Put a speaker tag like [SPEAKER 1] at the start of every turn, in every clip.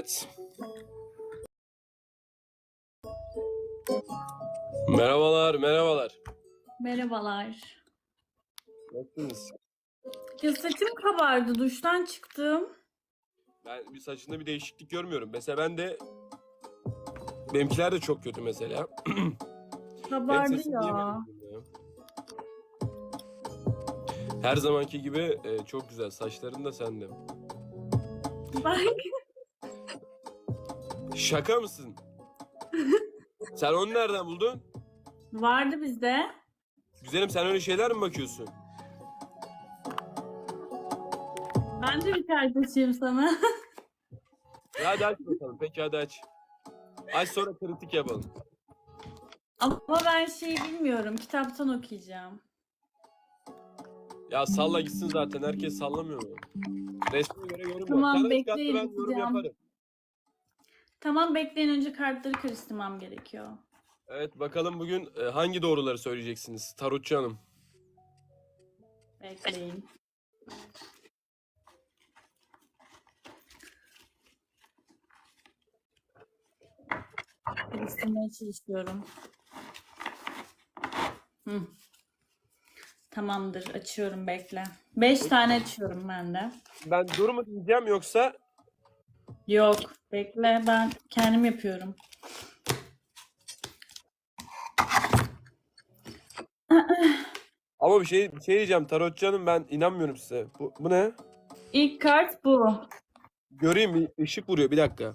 [SPEAKER 1] Evet. Merhabalar, merhabalar.
[SPEAKER 2] Merhabalar.
[SPEAKER 1] Nasılsınız?
[SPEAKER 2] Ya saçım kabardı. Duştan çıktım.
[SPEAKER 1] Ben bir saçında bir değişiklik görmüyorum. Mesela ben de benimkiler de çok kötü mesela. Benim
[SPEAKER 2] Kabardı ya.
[SPEAKER 1] ya. Her zamanki gibi e, çok güzel. Saçların da sende.
[SPEAKER 2] Bak.
[SPEAKER 1] Şaka mısın? sen onu nereden buldun?
[SPEAKER 2] Vardı bizde.
[SPEAKER 1] Güzelim sen öyle şeyler mi bakıyorsun?
[SPEAKER 2] Ben de bir kardeşim sana.
[SPEAKER 1] Hadi aç bakalım. Peki hadi aç. Aç sonra kritik yapalım.
[SPEAKER 2] Ama ben şey bilmiyorum. Kitaptan okuyacağım.
[SPEAKER 1] Ya salla gitsin zaten. Herkes sallamıyor mu? Resme göre yorum
[SPEAKER 2] Tamam.
[SPEAKER 1] Sen aç kartı, ben yorum yaparım.
[SPEAKER 2] Tamam bekleyin önce kartları karıştırmam gerekiyor.
[SPEAKER 1] Evet bakalım bugün e, hangi doğruları söyleyeceksiniz Tarotçu Hanım?
[SPEAKER 2] Bekleyin. Karıştırmaya çalışıyorum. Hı. Tamamdır açıyorum bekle. Beş tane açıyorum ben de.
[SPEAKER 1] Ben dur mu diyeceğim yoksa
[SPEAKER 2] Yok bekle ben kendim yapıyorum.
[SPEAKER 1] ama bir şey bir şey diyeceğim Tarotçu Hanım ben inanmıyorum size. Bu, bu ne?
[SPEAKER 2] İlk kart bu.
[SPEAKER 1] Göreyim bir ışık vuruyor bir dakika.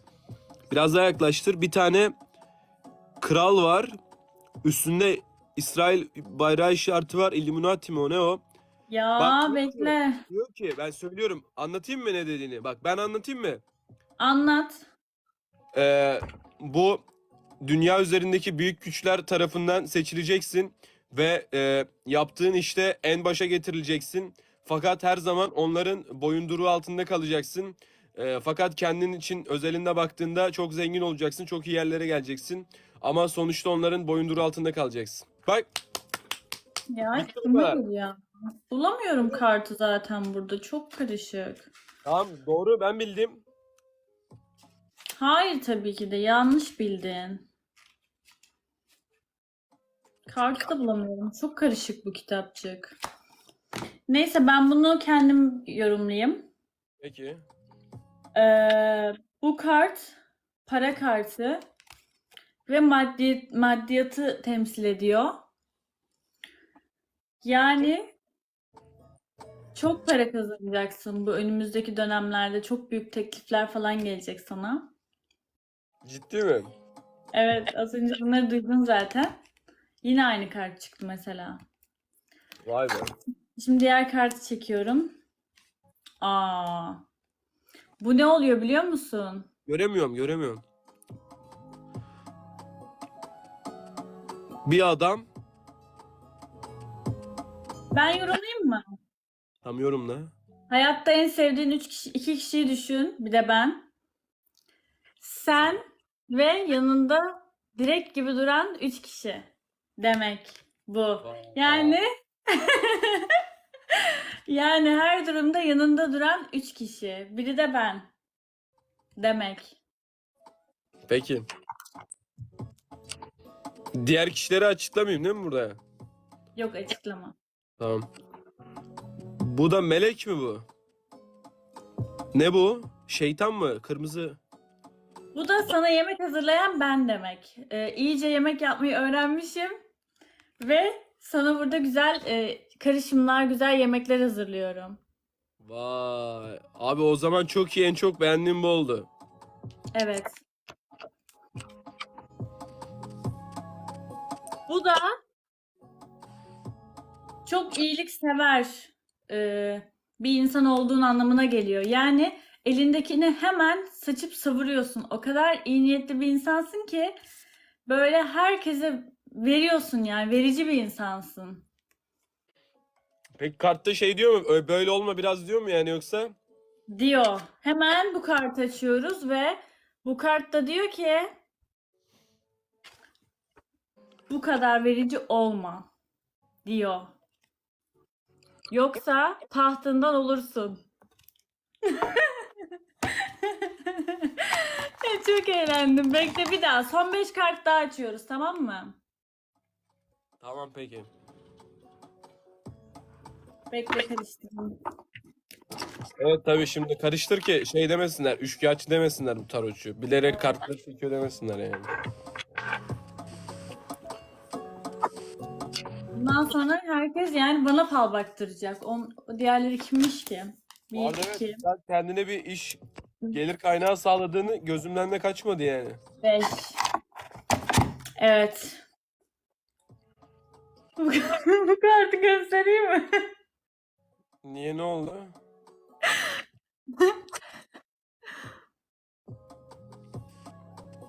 [SPEAKER 1] Biraz daha yaklaştır. Bir tane kral var. Üstünde İsrail bayrağı işareti var. Illuminati mi o ne o?
[SPEAKER 2] Ya
[SPEAKER 1] Bak,
[SPEAKER 2] bekle.
[SPEAKER 1] Diyor ki ben söylüyorum. Anlatayım mı ne dediğini? Bak ben anlatayım mı?
[SPEAKER 2] Anlat.
[SPEAKER 1] Ee, bu dünya üzerindeki büyük güçler tarafından seçileceksin ve e, yaptığın işte en başa getirileceksin. Fakat her zaman onların boyunduruğu altında kalacaksın. E, fakat kendin için özelinde baktığında çok zengin olacaksın, çok iyi yerlere geleceksin. Ama sonuçta onların boyunduruğu altında kalacaksın. Bak
[SPEAKER 2] Ya
[SPEAKER 1] Bitti bu
[SPEAKER 2] kime
[SPEAKER 1] kadar.
[SPEAKER 2] geliyor? Bulamıyorum kartı zaten burada. Çok karışık.
[SPEAKER 1] tamam doğru ben bildim.
[SPEAKER 2] Hayır tabii ki de yanlış bildin. Kartı da bulamıyorum. Çok karışık bu kitapçık. Neyse ben bunu kendim yorumlayayım.
[SPEAKER 1] Peki.
[SPEAKER 2] Ee, bu kart para kartı ve maddi, maddiyatı temsil ediyor. Yani çok para kazanacaksın bu önümüzdeki dönemlerde. Çok büyük teklifler falan gelecek sana.
[SPEAKER 1] Ciddi mi?
[SPEAKER 2] Evet, az önce bunları duydun zaten. Yine aynı kart çıktı mesela.
[SPEAKER 1] Vay be.
[SPEAKER 2] Şimdi diğer kartı çekiyorum. Aa. Bu ne oluyor biliyor musun?
[SPEAKER 1] Göremiyorum, göremiyorum. Bir adam
[SPEAKER 2] Ben yorumlayayım mı?
[SPEAKER 1] tam yorumla.
[SPEAKER 2] Hayatta en sevdiğin üç kişi, iki kişiyi düşün. Bir de ben. Sen ve yanında direkt gibi duran üç kişi. Demek bu. Yani yani her durumda yanında duran üç kişi. Biri de ben. Demek.
[SPEAKER 1] Peki. Diğer kişileri açıklamayayım değil mi burada?
[SPEAKER 2] Yok açıklama.
[SPEAKER 1] Tamam. Bu da melek mi bu? Ne bu? Şeytan mı? Kırmızı.
[SPEAKER 2] Bu da sana yemek hazırlayan ben demek. Ee, iyice yemek yapmayı öğrenmişim ve sana burada güzel e, karışımlar, güzel yemekler hazırlıyorum.
[SPEAKER 1] Vay. Abi o zaman çok iyi en çok beğendiğim bu oldu.
[SPEAKER 2] Evet. Bu da çok iyiliksever e, bir insan olduğun anlamına geliyor. Yani elindekini hemen saçıp savuruyorsun. O kadar iyi niyetli bir insansın ki böyle herkese veriyorsun yani verici bir insansın.
[SPEAKER 1] Peki kartta şey diyor mu? Ö- Böyle olma biraz diyor mu yani yoksa?
[SPEAKER 2] Diyor. Hemen bu kartı açıyoruz ve bu kartta diyor ki bu kadar verici olma diyor. Yoksa tahtından olursun. çok eğlendim. Bekle bir daha. Son 5 kart daha açıyoruz tamam mı?
[SPEAKER 1] Tamam peki.
[SPEAKER 2] Bekle karıştırayım.
[SPEAKER 1] Evet tabii şimdi karıştır ki şey demesinler, üçkağıtçı demesinler bu tarotçu. Bilerek kartları çekiyor demesinler yani.
[SPEAKER 2] Bundan sonra herkes yani bana fal baktıracak. O diğerleri kimmiş ki? Bir,
[SPEAKER 1] arada evet,
[SPEAKER 2] iki,
[SPEAKER 1] sen kendine bir iş gelir kaynağı sağladığını gözümden de kaçmadı yani.
[SPEAKER 2] beş. Evet. Bu, bu kartı göstereyim mi?
[SPEAKER 1] Niye ne oldu?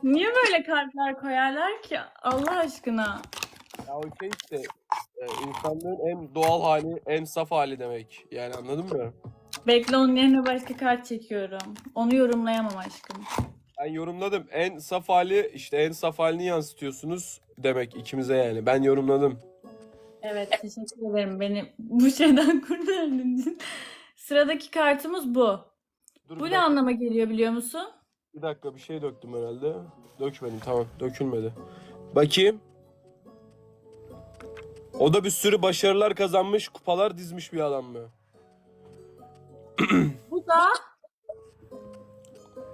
[SPEAKER 2] Niye böyle kartlar koyarlar ki? Allah aşkına.
[SPEAKER 1] Ya o şey işte e, insanlığın en doğal hali, en saf hali demek. Yani anladın mı?
[SPEAKER 2] Bekle onun yerine başka kart çekiyorum. Onu yorumlayamam aşkım.
[SPEAKER 1] Ben yorumladım. En saf hali işte en saf halini yansıtıyorsunuz demek ikimize yani. Ben yorumladım.
[SPEAKER 2] Evet teşekkür ederim beni bu şeyden kurtardığın için. Sıradaki kartımız bu.
[SPEAKER 1] Dur
[SPEAKER 2] Bu
[SPEAKER 1] bir
[SPEAKER 2] ne
[SPEAKER 1] dakika,
[SPEAKER 2] anlama geliyor biliyor musun?
[SPEAKER 1] bir dakika bir şey döktüm herhalde. Dökmedim tamam dökülmedi. Bakayım. O da bir sürü başarılar kazanmış, kupalar dizmiş bir adam mı?
[SPEAKER 2] Bu da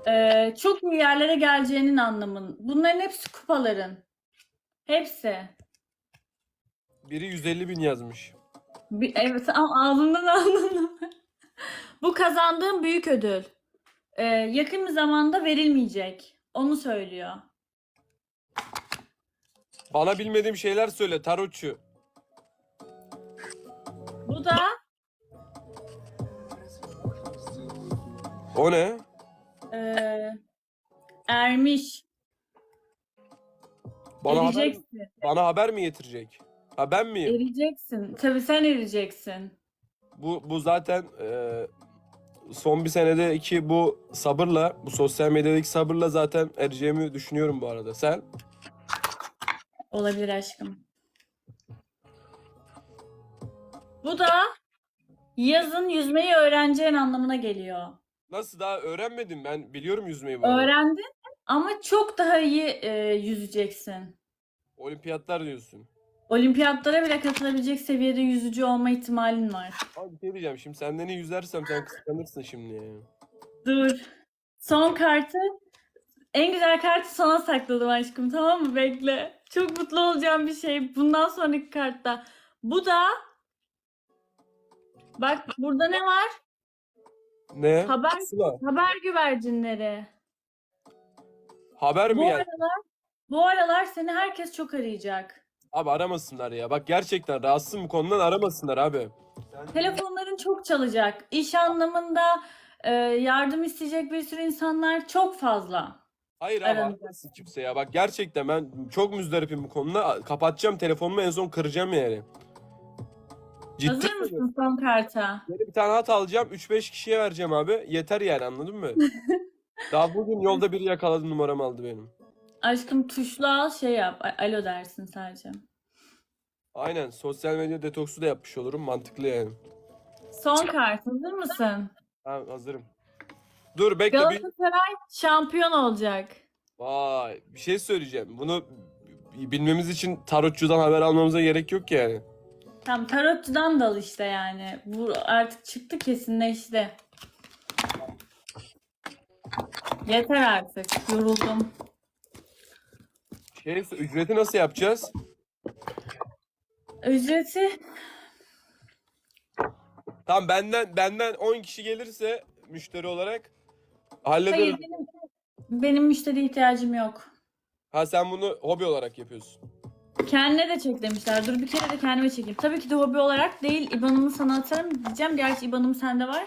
[SPEAKER 2] eee, çok iyi yerlere geleceğinin anlamın. Bunların hepsi kupaların. Hepsi.
[SPEAKER 1] Biri 150 bin yazmış.
[SPEAKER 2] Bir, evet ama ağzından aldım. Bu kazandığım büyük ödül. Eee, yakın bir zamanda verilmeyecek. Onu söylüyor.
[SPEAKER 1] Bana bilmediğim şeyler söyle tarotçu.
[SPEAKER 2] Bu da
[SPEAKER 1] O ne?
[SPEAKER 2] eee, ermiş.
[SPEAKER 1] Bana haber,
[SPEAKER 2] Ereceksin.
[SPEAKER 1] bana haber mi getirecek? Ha ben miyim?
[SPEAKER 2] Ereceksin. Tabii sen ereceksin.
[SPEAKER 1] Bu bu zaten e, son bir senede iki bu sabırla, bu sosyal medyadaki sabırla zaten ereceğimi düşünüyorum bu arada. Sen?
[SPEAKER 2] Olabilir aşkım. Bu da yazın yüzmeyi öğreneceğin anlamına geliyor.
[SPEAKER 1] Nasıl daha öğrenmedim ben biliyorum yüzmeyi bu arada.
[SPEAKER 2] Öğrendin ama çok daha iyi e, yüzeceksin.
[SPEAKER 1] Olimpiyatlar diyorsun.
[SPEAKER 2] Olimpiyatlara bile katılabilecek seviyede yüzücü olma ihtimalin var.
[SPEAKER 1] Abi bir şey diyeceğim şimdi senden iyi yüzersem sen kıskanırsın şimdi.
[SPEAKER 2] Dur. Son kartı en güzel kartı sona sakladım aşkım tamam mı? Bekle. Çok mutlu olacağım bir şey. Bundan sonraki kartta. Bu da Bak burada ne var?
[SPEAKER 1] Ne?
[SPEAKER 2] Haber
[SPEAKER 1] Sıla.
[SPEAKER 2] haber güvercinleri.
[SPEAKER 1] Haber mi
[SPEAKER 2] Bu
[SPEAKER 1] yani?
[SPEAKER 2] aralar bu aralar seni herkes çok arayacak.
[SPEAKER 1] Abi aramasınlar ya. Bak gerçekten rahatsızım bu konudan aramasınlar abi.
[SPEAKER 2] Telefonların çok çalacak. İş anlamında e, yardım isteyecek bir sürü insanlar çok fazla.
[SPEAKER 1] Hayır abi
[SPEAKER 2] Aranacak.
[SPEAKER 1] aramasın kimse ya. Bak gerçekten ben çok müzdaripim bu konuda. Kapatacağım telefonumu en son kıracağım yani. Ciddi
[SPEAKER 2] Hazır
[SPEAKER 1] söylüyorum.
[SPEAKER 2] mısın son karta?
[SPEAKER 1] Yeni bir tane hat alacağım. 3-5 kişiye vereceğim abi. Yeter yani anladın mı? Daha bugün yolda biri yakaladı numaramı aldı benim.
[SPEAKER 2] Aşkım tuşlu al şey yap. A- Alo dersin sadece.
[SPEAKER 1] Aynen sosyal medya detoksu da yapmış olurum. Mantıklı yani.
[SPEAKER 2] Son kart. Hazır mısın?
[SPEAKER 1] Ha, hazırım. Dur bekle bir.
[SPEAKER 2] Galatasaray şampiyon olacak.
[SPEAKER 1] Vay bir şey söyleyeceğim. Bunu bilmemiz için tarotçudan haber almamıza gerek yok yani.
[SPEAKER 2] Tam tarotçudan da al işte yani. Bu artık çıktı kesinleşti. Yeter artık. Yoruldum.
[SPEAKER 1] Şey ücreti nasıl yapacağız?
[SPEAKER 2] Ücreti
[SPEAKER 1] Tamam benden benden 10 kişi gelirse müşteri olarak
[SPEAKER 2] hayır
[SPEAKER 1] hallederiz.
[SPEAKER 2] benim, benim müşteri ihtiyacım yok.
[SPEAKER 1] Ha sen bunu hobi olarak yapıyorsun.
[SPEAKER 2] Kendine de çek demişler. Dur bir kere de kendime çekeyim. Tabii ki de hobi olarak değil. İban'ımı sana atarım diyeceğim. Gerçi İban'ım sende var.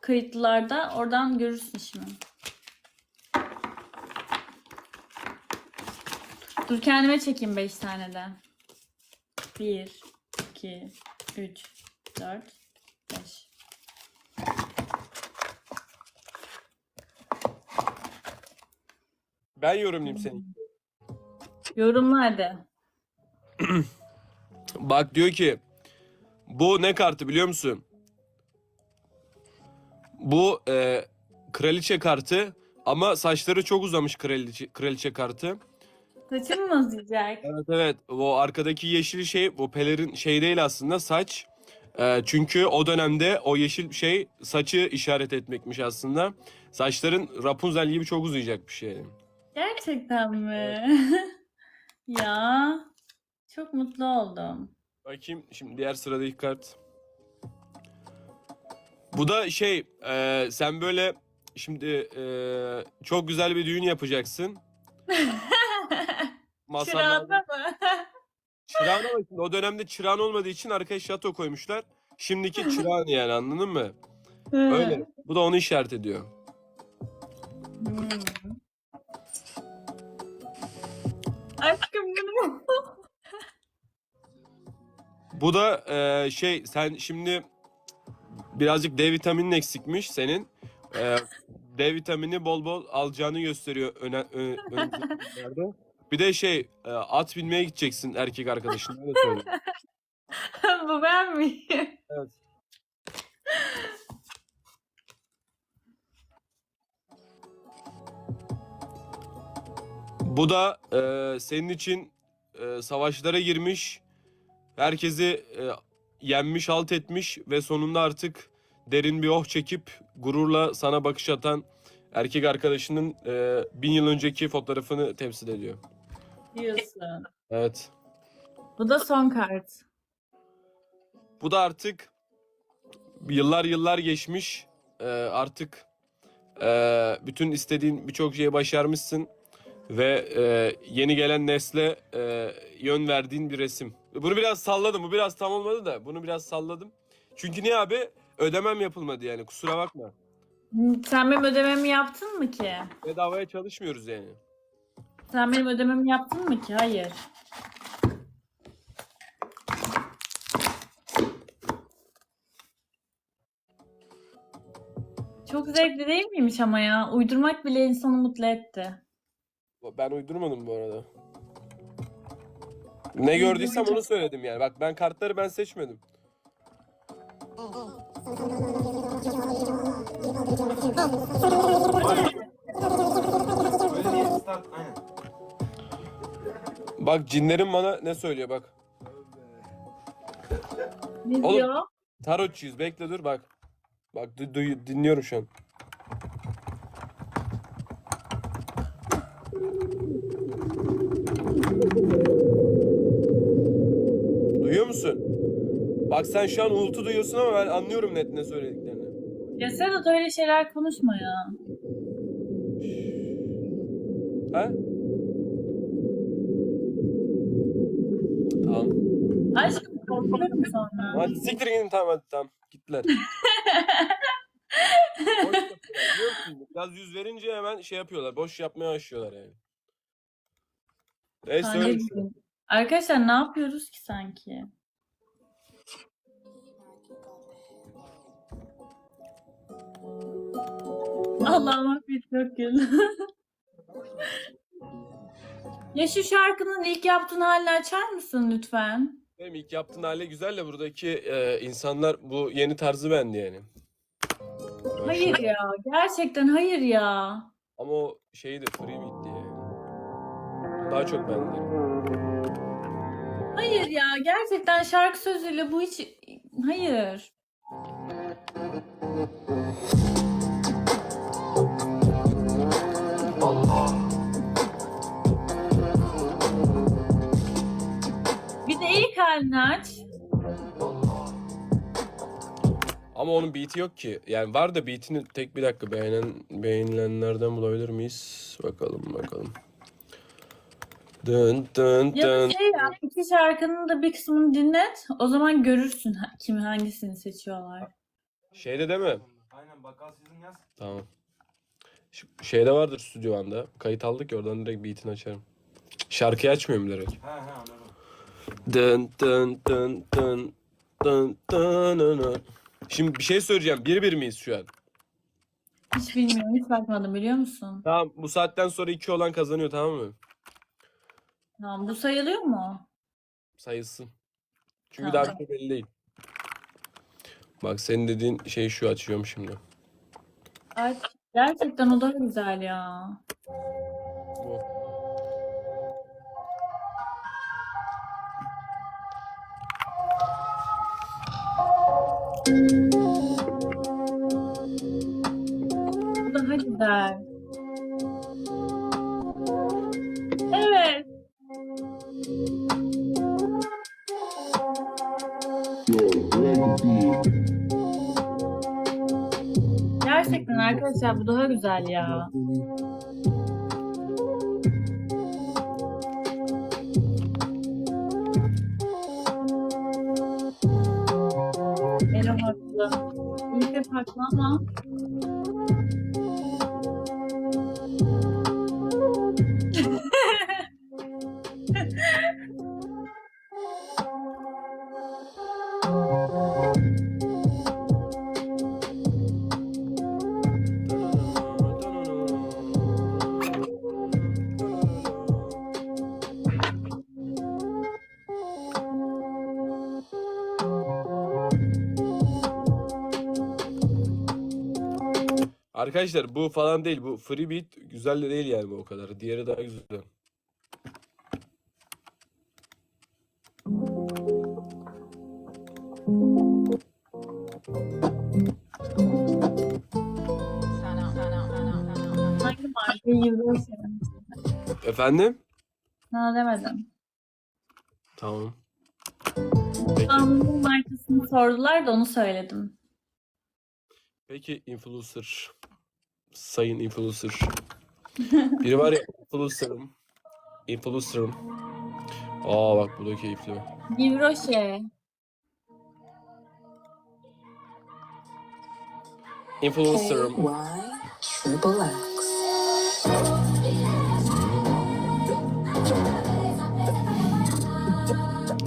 [SPEAKER 2] Kayıtlılarda. Oradan görürsün şimdi. Dur kendime çekeyim 5 tane de. 1, 2, 3, 4, 5.
[SPEAKER 1] Ben yorumlayayım seni.
[SPEAKER 2] Yorumla hadi.
[SPEAKER 1] Bak diyor ki bu ne kartı biliyor musun? Bu e, kraliçe kartı Ama saçları çok uzamış kraliçe, kraliçe kartı.
[SPEAKER 2] Saçım mı uzayacak?
[SPEAKER 1] Evet evet. O arkadaki yeşil şey bu pelerin şey değil aslında saç. Ee, çünkü o dönemde o yeşil şey saçı işaret etmekmiş aslında. Saçların Rapunzel gibi çok uzayacak bir şey.
[SPEAKER 2] Gerçekten mi? Ya çok mutlu oldum.
[SPEAKER 1] Bakayım şimdi diğer sıradaki kart. Bu da şey e, sen böyle şimdi e, çok güzel bir düğün yapacaksın.
[SPEAKER 2] Çırağında mı?
[SPEAKER 1] çırağın ama şimdi o dönemde çırağın olmadığı için arkaya şato koymuşlar. Şimdiki çırağın yani anladın mı? Öyle. Bu da onu işaret ediyor.
[SPEAKER 2] Hmm. Aşkım bunu
[SPEAKER 1] Bu da e, şey sen şimdi birazcık D vitaminin eksikmiş senin. E, D vitamini bol bol alacağını gösteriyor öne, ö, önümüzdeki Bir de şey e, at binmeye gideceksin erkek öyle söyleyeyim.
[SPEAKER 2] bu ben miyim?
[SPEAKER 1] Evet. Bu da e, senin için e, savaşlara girmiş, herkesi e, yenmiş, halt etmiş ve sonunda artık derin bir oh çekip gururla sana bakış atan erkek arkadaşının e, bin yıl önceki fotoğrafını temsil ediyor.
[SPEAKER 2] Diyorsun.
[SPEAKER 1] Evet.
[SPEAKER 2] Bu da son kart.
[SPEAKER 1] Bu da artık yıllar yıllar geçmiş. Ee, artık e, bütün istediğin birçok şeyi başarmışsın ve e, yeni gelen nesle e, yön verdiğin bir resim. Bunu biraz salladım. Bu biraz tam olmadı da bunu biraz salladım. Çünkü niye abi? Ödemem yapılmadı yani kusura bakma.
[SPEAKER 2] Sen benim ödememi yaptın mı ki?
[SPEAKER 1] Bedavaya çalışmıyoruz yani.
[SPEAKER 2] Sen benim ödememi yaptın mı ki? Hayır. Çok zevkli değil miymiş ama ya? Uydurmak bile insanı mutlu etti.
[SPEAKER 1] Ben uydurmadım bu arada. Ne gördüysem onu söyledim yani. Bak ben kartları ben seçmedim.
[SPEAKER 3] Aynen.
[SPEAKER 1] Bak cinlerin bana ne söylüyor bak.
[SPEAKER 2] Ne
[SPEAKER 1] Oğlum-
[SPEAKER 2] diyor?
[SPEAKER 1] Tarotçuyuz bekle dur bak. Bak du- duy- dinliyorum şu an. Duyuyor musun? Bak sen şu an uğultu duyuyorsun ama ben anlıyorum net ne söylediklerini.
[SPEAKER 2] Ya Sedat öyle şeyler konuşma ya.
[SPEAKER 1] Ha? Tamam.
[SPEAKER 2] Aşkım korkuyorum sonra.
[SPEAKER 1] Hadi siktir gidin tamam hadi tamam. Gittiler. Boş yapıyorlar, biliyor musun? Biraz yüz verince hemen şey yapıyorlar. Boş yapmaya başlıyorlar yani. Neyse öyle.
[SPEAKER 2] bileyim. Arkadaşlar ne yapıyoruz ki sanki? Allah'ım affet çok güldüm. Ya şu şarkının ilk yaptığın halini açar mısın lütfen?
[SPEAKER 1] Benim ilk yaptığın hale güzel de buradaki e, insanlar bu yeni tarzı beğendi yani.
[SPEAKER 2] Hayır ya. Gerçekten hayır ya.
[SPEAKER 1] Ama o şeydi free beat'ti yani. Daha çok beğendi.
[SPEAKER 2] Hayır ya. Gerçekten şarkı sözüyle bu hiç... Hayır. Halini aç.
[SPEAKER 1] Ama onun beat'i yok ki. Yani var da beat'ini tek bir dakika beğenen beğenilenlerden bulabilir miyiz? Bakalım bakalım. Dın dın
[SPEAKER 2] Ya da
[SPEAKER 1] dın.
[SPEAKER 2] şey yap, iki şarkının da bir kısmını dinlet. O zaman görürsün ha- kimi hangisini seçiyorlar.
[SPEAKER 1] Şeyde değil mi?
[SPEAKER 3] Aynen bakkal sizin yaz.
[SPEAKER 1] Tamam. Şu- Şeyde vardır stüdyo anda. Kayıt aldık ya oradan direkt beat'ini açarım. Şarkıyı açmıyorum direkt.
[SPEAKER 3] He he anladım.
[SPEAKER 1] Dın dın dın dın dın dın dın. Şimdi bir şey söyleyeceğim. Bir bir miyiz şu an?
[SPEAKER 2] Hiç bilmiyorum, hiç bakmadım biliyor musun?
[SPEAKER 1] Tamam bu saatten sonra iki olan kazanıyor tamam mı?
[SPEAKER 2] Tamam, bu sayılıyor mu?
[SPEAKER 1] Sayılsın. Çünkü
[SPEAKER 2] Tamam.
[SPEAKER 1] daha bir şey belli değil. Bak senin dediğin şey şu açıyorum şimdi.
[SPEAKER 2] Aç. Gerçekten o da güzel ya. Daha güzel. Evet. Gerçekten arkadaşlar bu daha güzel ya. Haklı ama
[SPEAKER 1] Arkadaşlar bu falan değil. Bu free beat güzel de değil yani bu o kadar. Diğeri daha güzel.
[SPEAKER 2] hangi markayı yıldırırsın?
[SPEAKER 1] Efendim?
[SPEAKER 2] Sana demedim.
[SPEAKER 1] Tamam. Peki.
[SPEAKER 2] Markasını sordular da onu söyledim.
[SPEAKER 1] Peki influencer. Sayın influencer. Biri var ya influencer'ım. Influencer'ım. Aa bak bu da keyifli.
[SPEAKER 2] Givroşe.
[SPEAKER 1] Influencer'ım.
[SPEAKER 4] Y triple X.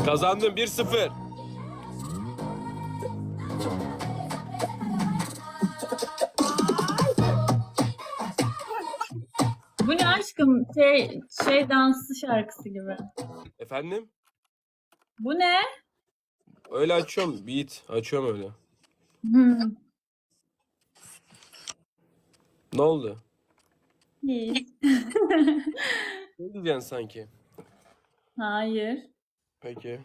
[SPEAKER 1] Kazandım 1-0.
[SPEAKER 2] Aşkım? Şey, şey danslı şarkısı gibi.
[SPEAKER 1] Efendim?
[SPEAKER 2] Bu ne?
[SPEAKER 1] Öyle açıyorum. Beat. Açıyorum öyle.
[SPEAKER 2] Hmm.
[SPEAKER 1] Ne oldu?
[SPEAKER 2] Hiç.
[SPEAKER 1] Ne diyeceksin sanki?
[SPEAKER 2] Hayır.
[SPEAKER 1] Peki.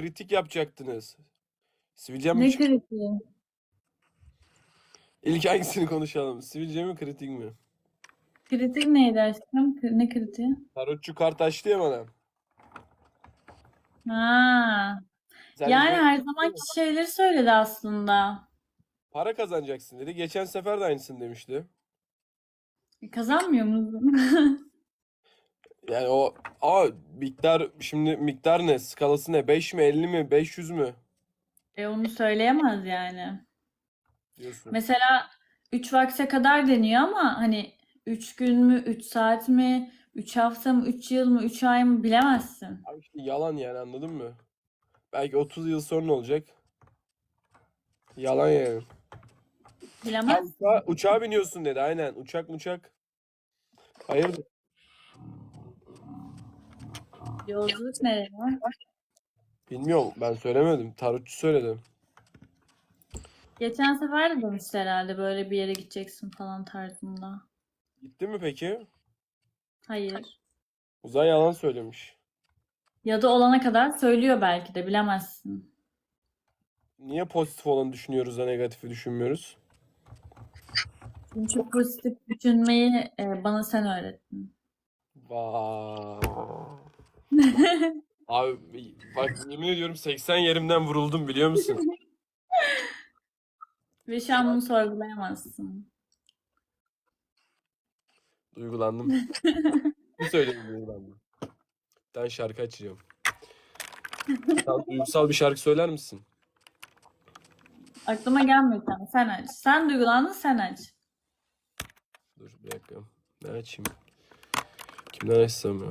[SPEAKER 1] Kritik yapacaktınız. Sivilcem mi
[SPEAKER 2] Ne kritiği?
[SPEAKER 1] İlk hangisini konuşalım? Sivilce mi kritik mi?
[SPEAKER 2] Kritik neydi aşkım? Kri- Ne kritiği?
[SPEAKER 1] Tarotçu kart açtı ya bana.
[SPEAKER 2] Ha.
[SPEAKER 1] Sen
[SPEAKER 2] Yani
[SPEAKER 1] de
[SPEAKER 2] her zamanki şeyleri söyledi aslında.
[SPEAKER 1] para kazanacaksın dedi. Geçen sefer de aynısını demişti.
[SPEAKER 2] E, Kazanmıyor musun?
[SPEAKER 1] Yani o aa miktar şimdi miktar ne? Skalası ne? 5 mi 50 mi 500 mü
[SPEAKER 2] e onu söyleyemez yani.
[SPEAKER 1] diyorsun.
[SPEAKER 2] Mesela 3 vakte kadar deniyor ama hani 3 gün mü, 3 saat mi, 3 hafta mı, 3 yıl mı, 3 ay mı bilemezsin.
[SPEAKER 1] Abi işte yalan yani anladın mı? Belki 30 yıl sonra olacak. Yalan yani. Ha,
[SPEAKER 2] Bilemez.
[SPEAKER 1] uçağa, uçağa biniyorsun dedi aynen. Uçak uçak. Hayırdır?
[SPEAKER 2] Yolculuk nereye?
[SPEAKER 1] Bilmiyorum ben söylemedim. Tarotçu söyledi.
[SPEAKER 2] Geçen sefer de demişti herhalde böyle bir yere gideceksin falan tarzında.
[SPEAKER 1] Gitti mi peki?
[SPEAKER 2] Hayır.
[SPEAKER 1] Uzay yalan söylemiş.
[SPEAKER 2] Ya da olana kadar söylüyor belki de bilemezsin.
[SPEAKER 1] Niye pozitif olanı düşünüyoruz da negatifi düşünmüyoruz?
[SPEAKER 2] Çünkü çok pozitif düşünmeyi e, bana sen öğrettin.
[SPEAKER 1] Vay. Abi bak yemin ediyorum 80 yerimden vuruldum biliyor musun?
[SPEAKER 2] Ve şu an bunu sorgulayamazsın.
[SPEAKER 1] Duygulandım. Bir söyleyeyim duygulandım. Ben şarkı açacağım. Sen duygusal bir şarkı söyler misin?
[SPEAKER 2] Aklıma gelmiyor sen. Sen aç. Sen duygulandın sen aç.
[SPEAKER 1] Dur bir dakika. Ne açayım? Kimden açsam ya?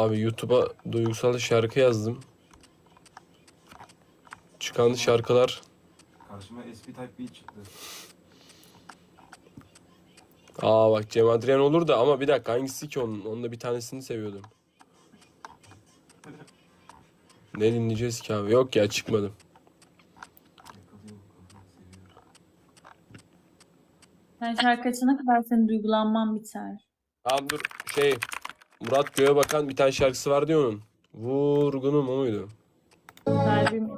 [SPEAKER 1] Abi YouTube'a duygusal şarkı yazdım. Çıkan şarkılar
[SPEAKER 3] Karşıma SP Type B çıktı.
[SPEAKER 1] Aa bak Cem Adrian olur da ama bir dakika hangisi ki onun? Onun da bir tanesini seviyordum. Ne dinleyeceğiz ki abi? Yok ya çıkmadım.
[SPEAKER 2] Ben şarkı açana kadar senin duygulanman biter.
[SPEAKER 1] Tamam dur şey Murat Göğebakan bir tane şarkısı var diyor onun. Vurgunum o muydu?
[SPEAKER 2] Kalbim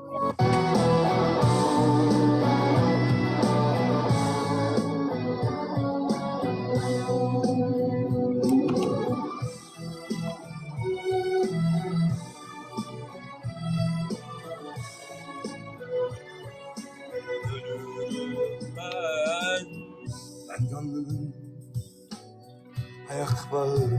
[SPEAKER 1] Ben
[SPEAKER 5] Ben gönlümün ayak bağı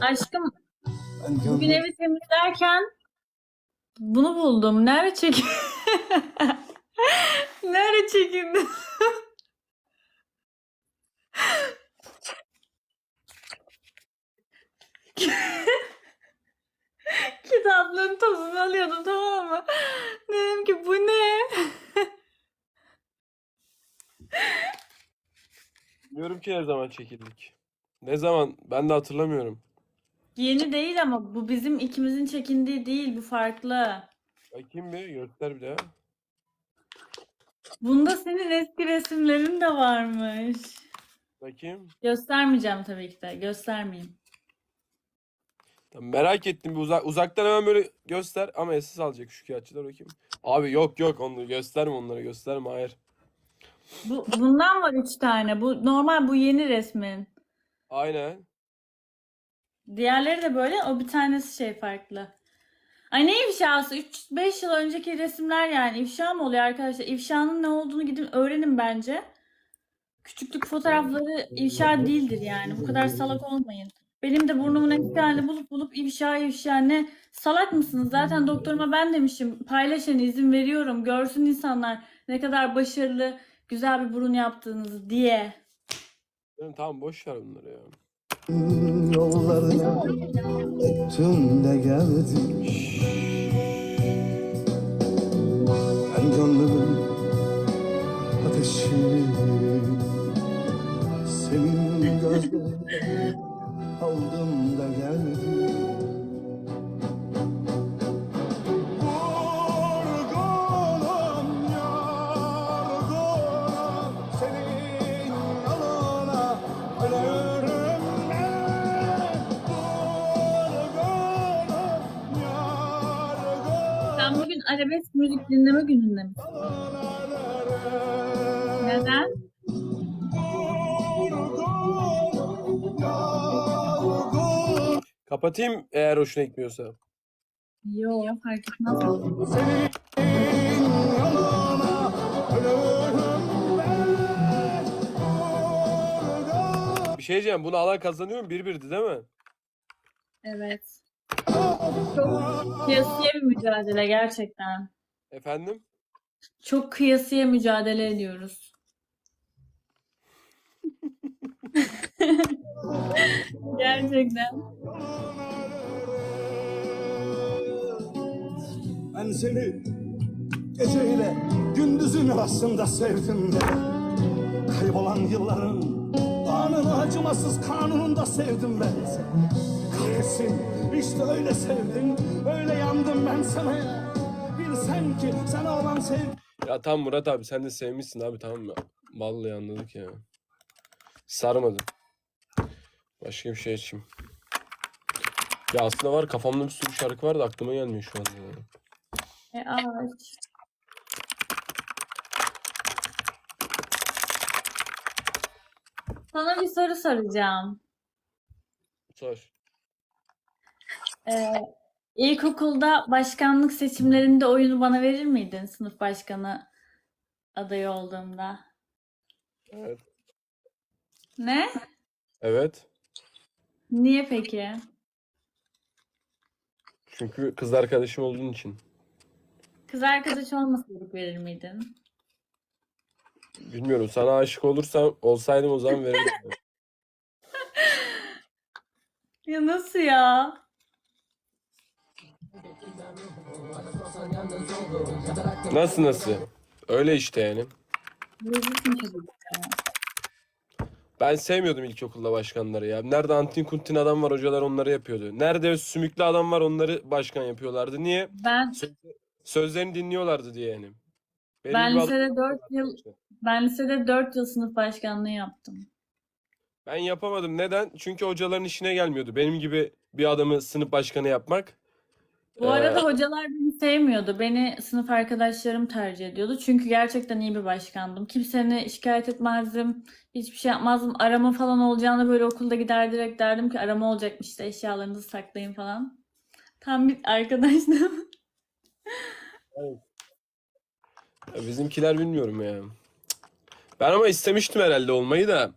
[SPEAKER 2] Aşkım bugün evi temizlerken bunu buldum. Nerede çekin? Nerede çekildi? Kitaplığın tozunu alıyordum tamam mı? Dedim ki bu ne?
[SPEAKER 1] Bilmiyorum ki ne zaman çekildik. Ne zaman? Ben de hatırlamıyorum.
[SPEAKER 2] Yeni değil ama bu bizim ikimizin çekindiği değil. Bu farklı.
[SPEAKER 1] Bakayım bir göster bir daha.
[SPEAKER 2] Bunda senin eski resimlerin de varmış.
[SPEAKER 1] Bakayım.
[SPEAKER 2] Göstermeyeceğim tabii ki de. Göstermeyeyim.
[SPEAKER 1] Tamam, merak ettim bir uzak uzaktan hemen böyle göster ama esas alacak şu açıdan bakayım. Abi yok yok onları gösterme onları gösterme hayır.
[SPEAKER 2] Bu, bundan var üç tane. Bu normal bu yeni resmin.
[SPEAKER 1] Aynen.
[SPEAKER 2] Diğerleri de böyle. O bir tanesi şey farklı. Ay ne ifşası? 3-5 yıl önceki resimler yani. İfşa mı oluyor arkadaşlar? İfşanın ne olduğunu gidin öğrenin bence. Küçüklük fotoğrafları ifşa değildir yani. Bu kadar salak olmayın. Benim de burnumun halini bulup bulup ifşa ifşa ne? Salak mısınız? Zaten doktoruma ben demişim. Paylaşın izin veriyorum. Görsün insanlar ne kadar başarılı, güzel bir burun yaptığınızı diye.
[SPEAKER 1] Dedim, tamam boş ver bunları ya.
[SPEAKER 5] yollarına öptüm de geldim Ben gönlümün ateşini Senin gözlerine aldım da geldim
[SPEAKER 2] arabesk müzik dinleme gününde misin? Neden?
[SPEAKER 1] Kapatayım eğer hoşuna gitmiyorsa.
[SPEAKER 2] Yok fark etmez.
[SPEAKER 1] Bir şey diyeceğim bunu alan kazanıyor mu? Bir birdi değil mi?
[SPEAKER 2] Evet. Çok kıyasıya bir mücadele gerçekten.
[SPEAKER 1] Efendim?
[SPEAKER 2] Çok kıyasıya mücadele ediyoruz. Gerçekten.
[SPEAKER 5] Ben seni geceyle gündüzün arasında sevdim de Kaybolan yılların anını acımasız kanununda sevdim ben seni Kahretsin işte öyle sevdim öyle yandım ben sana ya Bilsen ki sana olan sevgi
[SPEAKER 1] Ya tamam Murat abi sen de sevmişsin abi tamam mı? Vallahi anladık ya. Sarmadı. Başka bir şey açayım. Ya aslında var kafamda bir sürü şarkı var da aklıma gelmiyor şu anda. ya.
[SPEAKER 2] E, ağaç. Sana bir soru soracağım.
[SPEAKER 1] Sor.
[SPEAKER 2] Ee, ilkokulda başkanlık seçimlerinde oyunu bana verir miydin sınıf başkanı adayı olduğumda?
[SPEAKER 1] Evet.
[SPEAKER 2] Ne?
[SPEAKER 1] Evet.
[SPEAKER 2] Niye peki?
[SPEAKER 1] Çünkü kız arkadaşım olduğun için.
[SPEAKER 2] Kız arkadaş olmasaydık verir miydin?
[SPEAKER 1] Bilmiyorum sana aşık olursam olsaydım o zaman verirdim.
[SPEAKER 2] Ya nasıl ya?
[SPEAKER 1] Nasıl nasıl? Öyle işte yani. Ben sevmiyordum ilkokulda başkanları ya. Nerede antin kuntin adam var hocalar onları yapıyordu. Nerede sümüklü adam var onları başkan yapıyorlardı. Niye?
[SPEAKER 2] Ben
[SPEAKER 1] Sözlerini dinliyorlardı diye yani. Benim
[SPEAKER 2] Ben
[SPEAKER 1] gibi
[SPEAKER 2] lisede
[SPEAKER 1] adam-
[SPEAKER 2] dört yıl- ben lisede 4 yıl sınıf başkanlığı yaptım.
[SPEAKER 1] Ben yapamadım. Neden? Çünkü hocaların işine gelmiyordu. Benim gibi bir adamı sınıf başkanı yapmak.
[SPEAKER 2] Bu
[SPEAKER 1] Ee,
[SPEAKER 2] arada hocalar beni sevmiyordu. Beni sınıf arkadaşlarım tercih ediyordu. Çünkü gerçekten iyi bir başkandım. Kimseni şikayet etmezdim. Hiçbir şey yapmazdım. Arama falan olacağını böyle okulda gider direkt derdim ki arama olacakmış işte eşyalarınızı saklayın falan. Tam bir arkadaştım.
[SPEAKER 1] Ya bizimkiler bilmiyorum ya. Ben ama istemiştim herhalde olmayı da.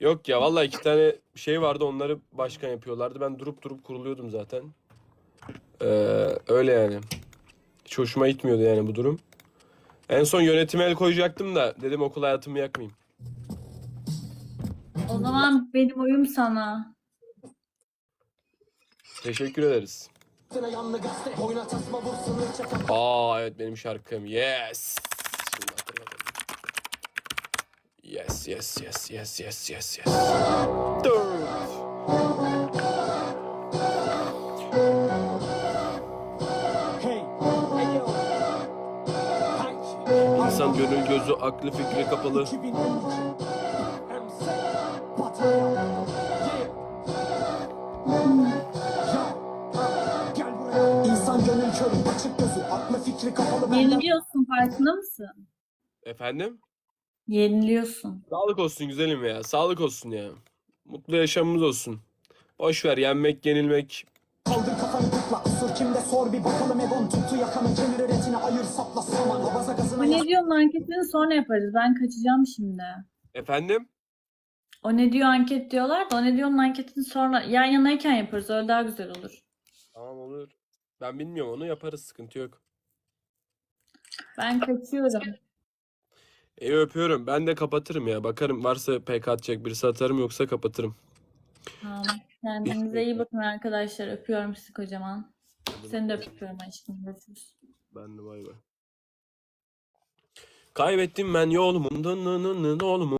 [SPEAKER 1] Yok ya vallahi iki tane şey vardı onları başkan yapıyorlardı. Ben durup durup kuruluyordum zaten. Ee, öyle yani. Hiç hoşuma gitmiyordu yani bu durum. En son yönetime el koyacaktım da dedim okul hayatımı yakmayayım.
[SPEAKER 2] O zaman benim oyum sana.
[SPEAKER 1] Teşekkür ederiz. Aa evet benim şarkım. Yes. Yes, yes, yes, yes, yes, yes, yes. Dört. Gönül gözü aklı fikri kapalı.
[SPEAKER 6] İnsan gönül körü, açık gözü, aklı fikri kapalı benden
[SPEAKER 2] Yeniliyorsun farkında mısın?
[SPEAKER 1] Efendim?
[SPEAKER 2] Yeniliyorsun.
[SPEAKER 1] Sağlık olsun güzelim ya. Sağlık olsun ya. Mutlu yaşamımız olsun. Boş ver yenmek, yenilmek.
[SPEAKER 6] Kaldır kafanı tıkla, kusur kimde sor bir bakalım Ebon Tuttu yakanı, kemirir etini, ayır sapla saman Abaza gazına
[SPEAKER 2] O ne diyor anketini sonra yaparız. Ben kaçacağım şimdi.
[SPEAKER 1] Efendim?
[SPEAKER 2] O ne diyor anket diyorlar da o ne diyor anketini sonra yan yanayken yaparız. Öyle daha güzel olur.
[SPEAKER 1] Tamam olur. Ben bilmiyorum onu yaparız sıkıntı yok.
[SPEAKER 2] Ben kaçıyorum.
[SPEAKER 1] İyi öpüyorum. Ben de kapatırım ya. Bakarım varsa PK atacak birisi atarım yoksa kapatırım.
[SPEAKER 2] Tamam. Kendinize iyi bakın arkadaşlar. Öpüyorum sizi kocaman. Seni de öpüyorum aşkım. Görüşürüz.
[SPEAKER 1] Ben de bay bay. Kaybettim ben yolumu. Nı nı nı nı oğlumu.